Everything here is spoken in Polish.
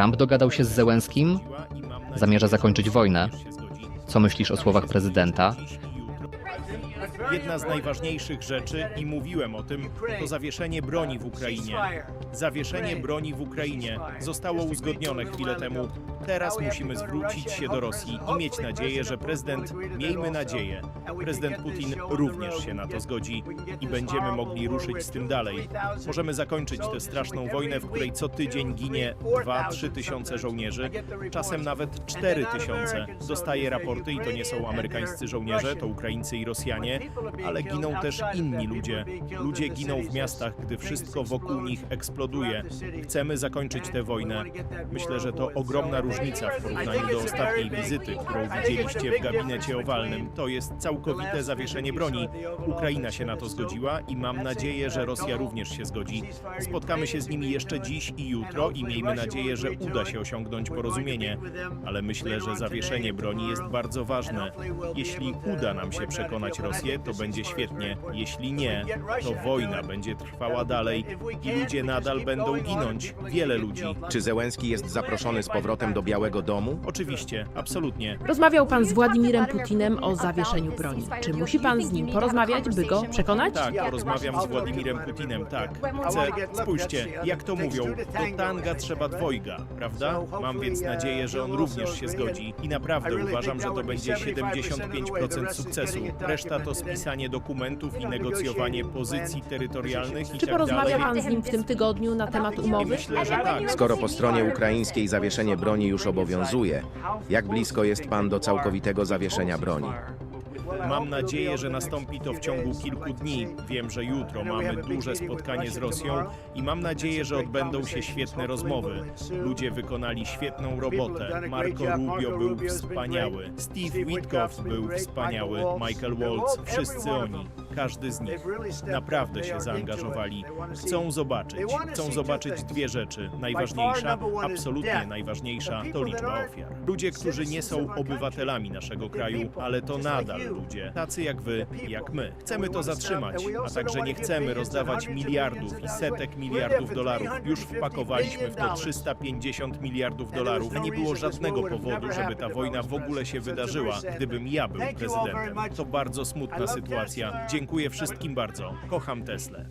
Trump dogadał się z Zełenskim? Zamierza zakończyć wojnę? Co myślisz o słowach prezydenta? Jedna z najważniejszych rzeczy, i mówiłem o tym, to zawieszenie broni w Ukrainie. Zawieszenie broni w Ukrainie zostało uzgodnione chwilę temu. Teraz musimy zwrócić się do Rosji i mieć nadzieję, że prezydent, miejmy nadzieję, prezydent Putin również się na to zgodzi i będziemy mogli ruszyć z tym dalej. Możemy zakończyć tę straszną wojnę, w której co tydzień ginie 2-3 tysiące żołnierzy, czasem nawet 4 tysiące. Dostaję raporty i to nie są amerykańscy żołnierze, to Ukraińcy i Rosjanie, ale giną też inni ludzie. Ludzie giną w miastach, gdy wszystko wokół nich eksploduje. Chcemy zakończyć tę wojnę. Myślę, że to ogromna różnica w porównaniu do ostatniej wizyty, którą widzieliście w gabinecie owalnym. To jest całkowite zawieszenie broni. Ukraina się na to zgodziła i mam nadzieję, że Rosja również się zgodzi. Spotkamy się z nimi jeszcze dziś i jutro i miejmy nadzieję, że uda się osiągnąć porozumienie. Ale myślę, że zawieszenie broni jest bardzo ważne. Jeśli uda nam się przekonać Rosję, to będzie świetnie. Jeśli nie, to wojna będzie trwała dalej i ludzie nadal będą ginąć. Wiele ludzi. Czy Zełenski jest zaproszony z powrotem do Białego Domu? Oczywiście, absolutnie. Rozmawiał pan z Władimirem Putinem o zawieszeniu broni. Czy musi pan z nim porozmawiać, by go przekonać? Tak, porozmawiam z Władimirem Putinem, tak. Chcę, spójrzcie, jak to mówią, do tanga trzeba dwojga, prawda? Mam więc nadzieję, że on również się zgodzi i naprawdę uważam, że to będzie 75% sukcesu. Reszta to spisanie dokumentów i negocjowanie pozycji terytorialnych i Czy tak porozmawia dalej. pan z nim w tym tygodniu na temat umowy? myślę, że tak. Skoro po stronie ukraińskiej zawieszenie broni już obowiązuje, jak blisko jest pan do całkowitego zawieszenia broni? Mam nadzieję, że nastąpi to w ciągu kilku dni. Wiem, że jutro mamy duże spotkanie z Rosją i mam nadzieję, że odbędą się świetne rozmowy. Ludzie wykonali świetną robotę. Marco Rubio był wspaniały. Steve Witkoff był wspaniały. Michael Waltz, wszyscy oni. Każdy z nich. Naprawdę się zaangażowali. Chcą zobaczyć. Chcą zobaczyć dwie rzeczy. Najważniejsza, absolutnie najważniejsza, to liczba ofiar. Ludzie, którzy nie są obywatelami naszego kraju, ale to nadal ludzie, tacy jak wy, jak my. Chcemy to zatrzymać, a także nie chcemy rozdawać miliardów i setek miliardów dolarów. Już wpakowaliśmy w to 350 miliardów dolarów, a nie było żadnego powodu, żeby ta wojna w ogóle się wydarzyła, gdybym ja był prezydentem. To bardzo smutna sytuacja. Dziękuję wszystkim bardzo. Kocham Teslę.